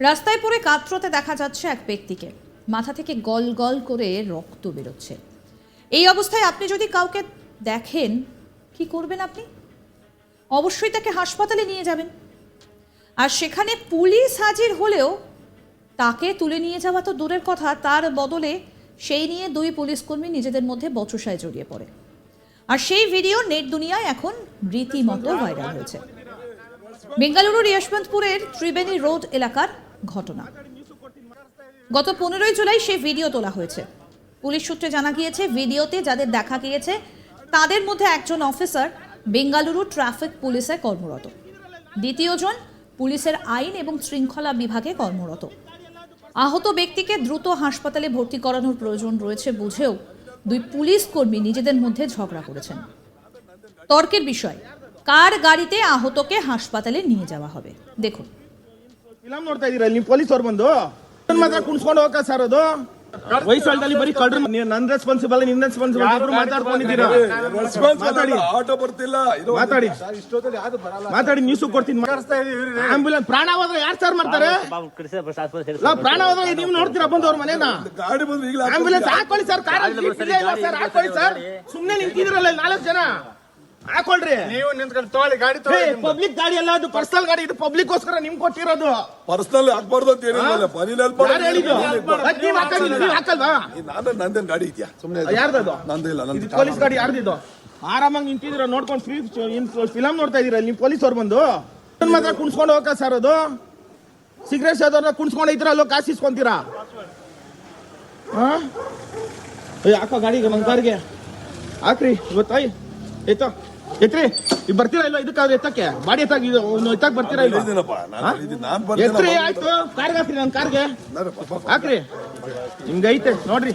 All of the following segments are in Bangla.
রাস্তায় পড়ে কাতরতে দেখা যাচ্ছে এক ব্যক্তিকে। মাথা থেকে গল গল করে রক্ত বেরোচ্ছে। এই অবস্থায় আপনি যদি কাউকে দেখেন, কি করবেন আপনি? অবশ্যই তাকে হাসপাতালে নিয়ে যাবেন। আর সেখানে পুলিশ হাজির হলেও তাকে তুলে নিয়ে যাওয়া তো দূরের কথা, তার বদলে সেই নিয়ে দুই পুলিশকর্মী নিজেদের মধ্যে বচসায় জড়িয়ে পড়ে। আর সেই ভিডিও নেট দুনিয়ায় এখন রীতিমতো ভাইরাল হয়েছে। বেঙ্গালুরুর যশবন্তপুরের ত্রিবেণী রোড এলাকার ঘটনা। গত পনেরোই জুলাই সেই ভিডিও তোলা হয়েছে। পুলিশ সূত্রে জানা গিয়েছে, ভিডিওতে যাদের দেখা গিয়েছে, তাদের মধ্যে একজন অফিসার বেঙ্গালুরু ট্রাফিক পুলিশে কর্মরত। দ্বিতীয়জন পুলিশের আইন এবং শৃঙ্খলা বিভাগে কর্মরত। আহত ব্যক্তিকে দ্রুত হাসপাতালে ভর্তি করানোর প্রয়োজন রয়েছে বুঝেও দুই পুলিশ কর্মী নিজেদের মধ্যে ঝগড়া করেছেন। তর্কের বিষয়, কার গাড়িতে আহতকে হাসপাতালে নিয়ে যাওয়া হবে? দেখুন। ಫಿಲಂ ನೋಡ್ತಾ ಇದೀರ? ನೀವು ಪೊಲೀಸ್ ಅವ್ರು ಬಂದು? ನನ್ ಮಾತ್ರ ಕುಣ್ಸ್ಕೊಂಡು ಹೋಗ ಸರ್ ಅದು ವಯಸ್ಸಲ್ಲಿ ಬರೀ ಕಳ್ರು ನೀವು ನನ್ ರೆಸ್ಪಾನ್ಸಿಬಲ್ ನಿನ್ ರೆಸ್ಪಾನ್ಸಿಬಲ್ ಇಬ್ರು ಮಾತಾಡ್ಕೊಂಡಿದ್ದೀರಾ? ಮಾತಾಡಿ. ಆಟೋ ಬರ್ತಿಲ್ಲ. ಇದು ಮಾತಾಡಿ. ಮಾತಾಡಿ ನ್ಯೂಸ್ ಕೊಡ್ತೀನಿ. ಆಂಬ್ಯುಲೆನ್ಸ್ ಪ್ರಾಣ ಹೋದ್ರೆ ಯಾರು ಸರ್ ಮಾಡ್ತಾರೆ? ಇಲ್ಲ, ಪ್ರಾಣ ಹೋದ್ರೆ ನೀವು ನೋಡ್ತೀರಾ ಬಂದು ಅವ್ರ ಮನೇನ? ಗಾಡಿ ಬಂದು ಈಗಲೇ ಆಂಬ್ಯುಲೆನ್ಸ್ ಹಾಕೊಳ್ಳಿ ಸರ್ ಕಾರ್ ಸರ್ ಹಾಕೊಳ್ಳಿ ಸರ್ ಸುಮ್ನೆ ನಿಂತಿದ್ರಲ್ಲ ನಾಲ್ಕು ಜನ? ಹಾಕೊಳ್ರಿ. ನೀವು ನಿಂತ್ಕೊಂಡು ತಗೊಳ್ಳಿ ಗಾಡಿ ತಗೊಳ್ಳಿ ಪಬ್ಲಿಕ್ ಗಾಡಿ ಅಲ್ಲ ಅದು ಪರ್ಸನಲ್ ಗಾಡಿ ಇದು ಪಬ್ಲಿಕ್ ಗೋಸ್ಕರ ನಿಮ್ ಕೊಟ್ಟಿರೋದು. ಪರ್ಸನಲ್ ಹಾಕ್ಬಾರ್ದು ಅಂತ ಏನಿಲ್ಲ ಮನೇಲಿ ಯಾರು ಹೇಳಿದ್ದು? ಅದ್ ನೀವ್ ಹಾಕಲ್ಲ ನೀವ್ ಹಾಕಲ್ವಾ? ನಾನು ನಂದೇನ್ ಗಾಡಿ ಇದೆಯಾ? ಸುಮ್ಮನೆ ಯಾರ್ದದು? ನಂದಿಲ್ಲ ಇದು ನಂದು ಪೊಲೀಸ್ ಗಾಡಿ ಯಾರ್ದಿದ್ದು ಆರಾಮಾಗಿ ನಿಂತಿದ್ರ ನೋಡ್ಕೊಂಡು ಫ್ರೀ ಫಿಲಂ ನೋಡ್ತಾ ಇದೀರ? ನಿಮ್ ಪೊಲೀಸ್ ಅವ್ರು ಬಂದು? ನನ್ ಮಾತ್ರ ಕುಣ್ಸ್ಕೊಂಡು ಹೋಗ ಸರ್ ಅದು? ಸಿಗರೇಟ್ ಸೇದವ್ರನ್ನ ಕುಣ್ಸ್ಕೊಂಡು ಇದ್ರ ಅಲ್ಲೋ ಕಾಸು ಇಸ್ಕೊಂತೀರಾ ಹಾ? ಏ ಹಾಕೋ ಗಾಡಿಗೆ ನಮ್ಮ ಕಾರ್ಗೆ. ಹಾಕ್ರಿ ಇವತ್ತಾಯ್ ಎತ್ತೋ ಎತ್ರಿ ಈಗ ಬರ್ತೀರಾ ಇಲ್ವಾ ಇದಕ್ಕಾದ್ರೆ ಎತ್ತಕ್ಕೆ ಬಾಡಿ ಎತ್ತಾಗ ಇದು ಎತ್ತಾಗ ಬರ್ತೀರಾ ಇಲ್ವಾ ಹೇಳಿದ್ದೀನಪ್ಪ ನಾನು ಹೇಳಿದ್ದೀನಿ ನಾನು ಎತ್ರಿ ಬರ್ತೀನಿ ಆಯ್ತು ಕಾರ್ಗೆ ಹಾಕ್ರಿ ನನ್ ಕಾರ್ಗೆ ಹಾಕ್ರಿ ನಿಮ್ಗೆ ಐತೆ ನೋಡ್ರಿ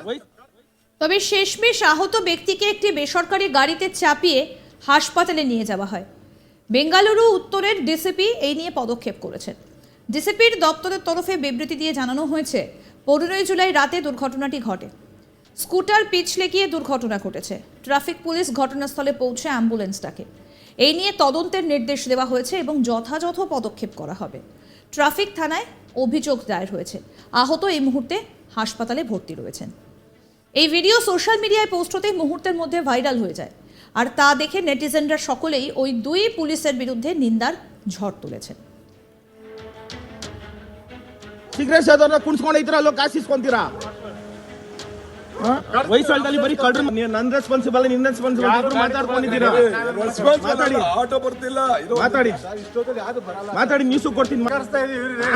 ಹೋಯ್ತು তবে শেষমেশ আহত ব্যক্তিকে একটি বেসরকারি গাড়িতে চাপিয়ে হাসপাতালে নিয়ে যাওয়া হয় বেঙ্গালুরু উত্তরের ডিসিপি এই নিয়ে পদক্ষেপ করেছেন ডিসিপির দপ্তরের তরফে বিবৃতি দিয়ে জানানো হয়েছে পনেরোই জুলাই রাতে দুর্ঘটনাটি ঘটে স্কুটার পিছলে গিয়ে দুর্ঘটনা ঘটেছে। ট্রাফিক পুলিশ ঘটনাস্থলে পৌঁছে অ্যাম্বুলেন্সটাকে। এই নিয়ে তদন্তের নির্দেশ দেওয়া হয়েছে এবং যথাযথ পদক্ষেপ করা হবে। ট্রাফিক থানায় অভিযোগ দায়ের হয়েছে। আহত এই মুহূর্তে হাসপাতালে ভর্তি রয়েছেন। এই ভিডিও সোশ্যাল মিডিয়ায় পোস্ট হতেই মুহূর্তের মধ্যে ভাইরাল হয়ে যায়। আর তা দেখে নেটিজেনরা সকলেই ওই দুই পুলিশের বিরুদ্ধে নিন্দার ঝড় তুলেছেন। শীঘ্র কোন ইতরা লোক আসিস কোন ವಯಸ್ಸಲ್ಲಿ ಬರೀ ಕಳ್ರು ನೀವು ನನ್ ರೆಸ್ಪಾನ್ಸಿಬಲ್ ನಿನ್ ರೆಸ್ಪಾನ್ಸಿಬಲ್ ಮಾತಾಡ್ಕೊಂಡಿದ್ದೀರಾ ಮಾತಾಡಿ. ಆಟೋ ಬರ್ತಿಲ್ಲ. ಇದು ಮಾತಾಡಿ. ಮಾತಾಡಿ ನ್ಯೂಸ್ ಕೊಡ್ತೀನಿ.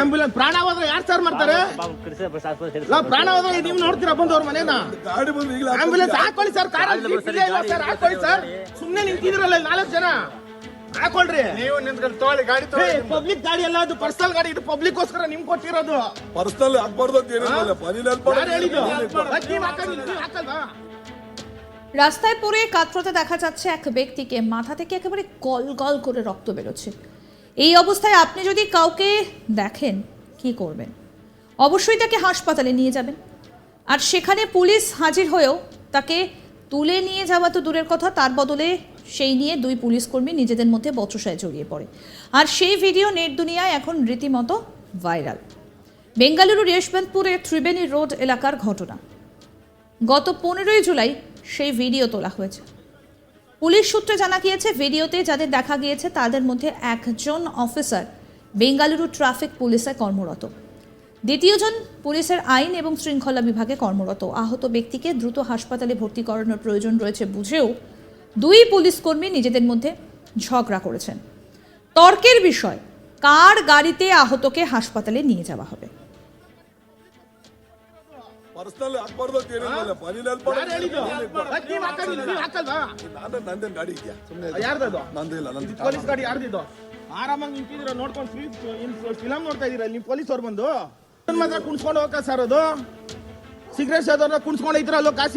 ಆಂಬ್ಯುಲೆನ್ಸ್ ಪ್ರಾಣ ಹೋದ್ರೆ ಯಾರು ಸರ್ ಮಾಡ್ತಾರೆ? ಪ್ರಾಣ ಹೋದ್ರೆ ನೀವು ನೋಡ್ತೀರಾ ಬಂದು ಅವ್ರ ಮನೇನ? ಗಾಡಿ ಬಂದು ಈಗಲೇ ಆಂಬ್ಯುಲೆನ್ಸ್ ಹಾಕೊಳ್ಳಿ ಸರ್ ಕಾರ್ ಸರ್ ಹಾಕೊಳ್ಳಿ ಸರ್ ಸುಮ್ನೆ ನಿಂತಿದ್ರಲ್ಲ ನಾಲ್ಕು ಜನ. ಹಾಕೊಳ್ರಿ ನೀವು ನಿಂತ್ಕೊಂಡು ತಗೊಳ್ಳಿ ಗಾಡಿ ತಗೊಳ್ಳಿ ಪಬ್ಲಿಕ್ ಗಾಡಿ ಅಲ್ಲ ಅದು ಪರ್ಸನಲ್ ಗಾಡಿ ಇದು ಪಬ್ಲಿಕ್ ಗೋಸ್ಕರ ನಿಮ್ ಕೊಟ್ಟಿರೋದು ಪರ್ಸನಲ್ ಹಾಕ್ಬಾರ್ದು ಅಂತ ಏನಿಲ್ಲ ಮನೇಲಿ ಯಾರು ಹೇಳಿದ್ದು ಅದ್ ನೀವ್ ಹಾಕಲ್ಲ, ನೀವ್ ಹಾಕಲ್ವಾ রাস্তায় পড়ে কাতরতে দেখা যাচ্ছে এক ব্যক্তিকে মাথা থেকে একেবারে গল গল করে রক্ত বেরোচ্ছে এই অবস্থায় আপনি যদি কাউকে দেখেন কি করবেন অবশ্যই তাকে হাসপাতালে নিয়ে যাবেন আর সেখানে পুলিশ হাজির হয়েও তাকে তুলে নিয়ে যাওয়া তো দূরের কথা তার বদলে সেই নিয়ে দুই পুলিশকর্মী নিজেদের মধ্যে বচসায় জড়িয়ে পড়ে। আর সেই ভিডিও নেট দুনিয়ায় এখন রীতিমতো ভাইরাল। বেঙ্গালুরুর যশবন্তপুরের ত্রিবেণী রোড এলাকার ঘটনা। গত পনেরোই জুলাই সেই ভিডিও তোলা হয়েছে। পুলিশ সূত্রে জানা গিয়েছে, ভিডিওতে যাদের দেখা গিয়েছে, তাদের মধ্যে একজন অফিসার বেঙ্গালুরু ট্রাফিক পুলিশে কর্মরত। দ্বিতীয়জন পুলিশের আইন এবং শৃঙ্খলা বিভাগে কর্মরত। আহত ব্যক্তিকে দ্রুত হাসপাতালে ভর্তি করানোর প্রয়োজন রয়েছে বুঝেও দুই পুলিশকর্মী নিজেদের মধ্যে ঝগড়া করেছেন তর্কের বিষয় কার গাড়িতে আহতকে হাসপাতালে নিয়ে যাওয়া হবে ಪರ್ಸನಲ್ ಹಾಕ್ಬಾರ್ದು ಅಂತ ಏನಿಲ್ಲ ಮನೇಲಿ ಯಾರು ಹೇಳಿದ್ದು ಅದ್ ನೀವ್ ಹಾಕಲ್ಲ, ನೀವ್ ಹಾಕಲ್ವಾ ನಾನು ನಂದೇನ್ ಗಾಡಿ ಇದೆಯಾ ಸುಮ್ಮನೆ ಯಾರ್ದದು ನಂದಿಲ್ಲ ನಂದು ಪೊಲೀಸ್ ಗಾಡಿ ಯಾರ್ದಿದು ಆರಾಮಾಗಿ ನಿಂತಿದ್ದೀರ ನೋಡ್ಕೊಂಡು ಫ್ರೀ ಫಿಲಂ ನೋಡ್ತಾ ಇದೀರ ನೀವು ಪೊಲೀಸ್ ಅವ್ರು ಬಂದು ನನ್ ಮಾತ್ರ ಕುಣ್ಸ್ಕೊಂಡು ಹೋಗ ಸರ್ ಅದು ಸಿಗರೇಟ್ ಸೇದವ್ರನ್ನ ಕುಣ್ಸ್ಕೊಂಡು ಐತ್ರ ಅಲ್ಲೋ ಕಾಸು